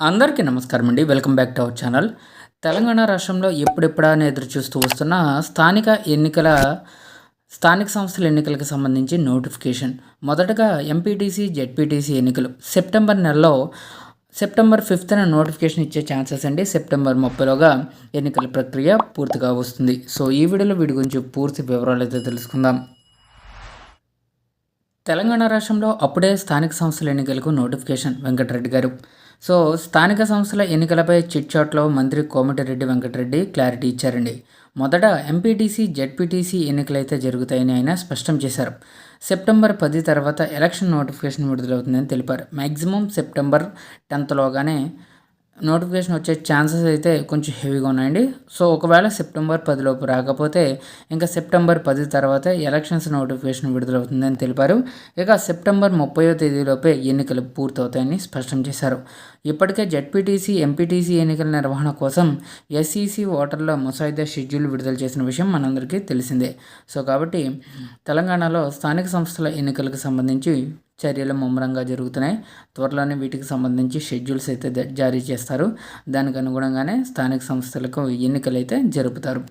అందరికీ నమస్కారం అండి. Welcome back to our channel. Telangana రాష్ట్రంలో ఎప్పుడెప్పుడా అని ఎదురు చూస్తూ వస్తున్న స్థానిక ఎన్నికల స్థానిక సంస్థల ఎన్నికలకు సంబంధించి నోటిఫికేషన్. మొదటగా ఎంపీటీసీ జెడ్పీటీసీ ఎన్నికలు. సెప్టెంబర్ నెలలో సెప్టెంబర్ ఫిఫ్త్న నోటిఫికేషన్ ఇచ్చే ఛాన్సెస్ అండి. సెప్టెంబర్ ముప్పైలోగా ఎన్నికల ప్రక్రియ పూర్తిగా వస్తుంది. సో ఈ వీడియోలో వీడి గురించి పూర్తి వివరాలు అయితే తెలుసుకుందాం. తెలంగాణ రాష్ట్రంలో అప్పుడే స్థానిక సంస్థల ఎన్నికలకు నోటిఫికేషన్. వెంకటరెడ్డి గారు సో స్థానిక సంస్థల ఎన్నికలపై చిట్చాట్లో మంత్రి కోమటిరెడ్డి వెంకటరెడ్డి క్లారిటీ ఇచ్చారండి. మొదట ఎంపీటీసీ జెడ్పీటీసీ ఎన్నికలైతే జరుగుతాయని ఆయన స్పష్టం చేశారు. సెప్టెంబర్ పది తర్వాత ఎలక్షన్ నోటిఫికేషన్ విడుదలవుతుందని తెలిపారు. మ్యాక్సిమం సెప్టెంబర్ టెన్త్లోగానే నోటిఫికేషన్ వచ్చే ఛాన్సెస్ అయితే కొంచెం హెవీగా ఉన్నాయండి. సో ఒకవేళ సెప్టెంబర్ పదిలోపు రాకపోతే ఇంకా సెప్టెంబర్ పది తర్వాత ఎలక్షన్స్ నోటిఫికేషన్ విడుదలవుతుందని తెలిపారు. ఇక సెప్టెంబర్ ముప్పయో తేదీలోపే ఎన్నికలు పూర్తవుతాయని స్పష్టం చేశారు. ఇప్పటికే జెడ్పీటీసీ ఎంపీటీసీ ఎన్నికల నిర్వహణ కోసం ఎస్ఈసి ఓటర్ల ముసాయిదా షెడ్యూల్ విడుదల చేసిన విషయం మనందరికీ తెలిసిందే. సో కాబట్టి తెలంగాణలో స్థానిక సంస్థల ఎన్నికలకు సంబంధించి చర్యలు ముమ్మరంగా జరుగుతున్నాయి. త్వరలోనే వీటికి సంబంధించి షెడ్యూల్స్ అయితే జారీ చేస్తారు. దానికి అనుగుణంగానే స్థానిక సంస్థలకు ఎన్నికలు అయితే జరుపుతారు.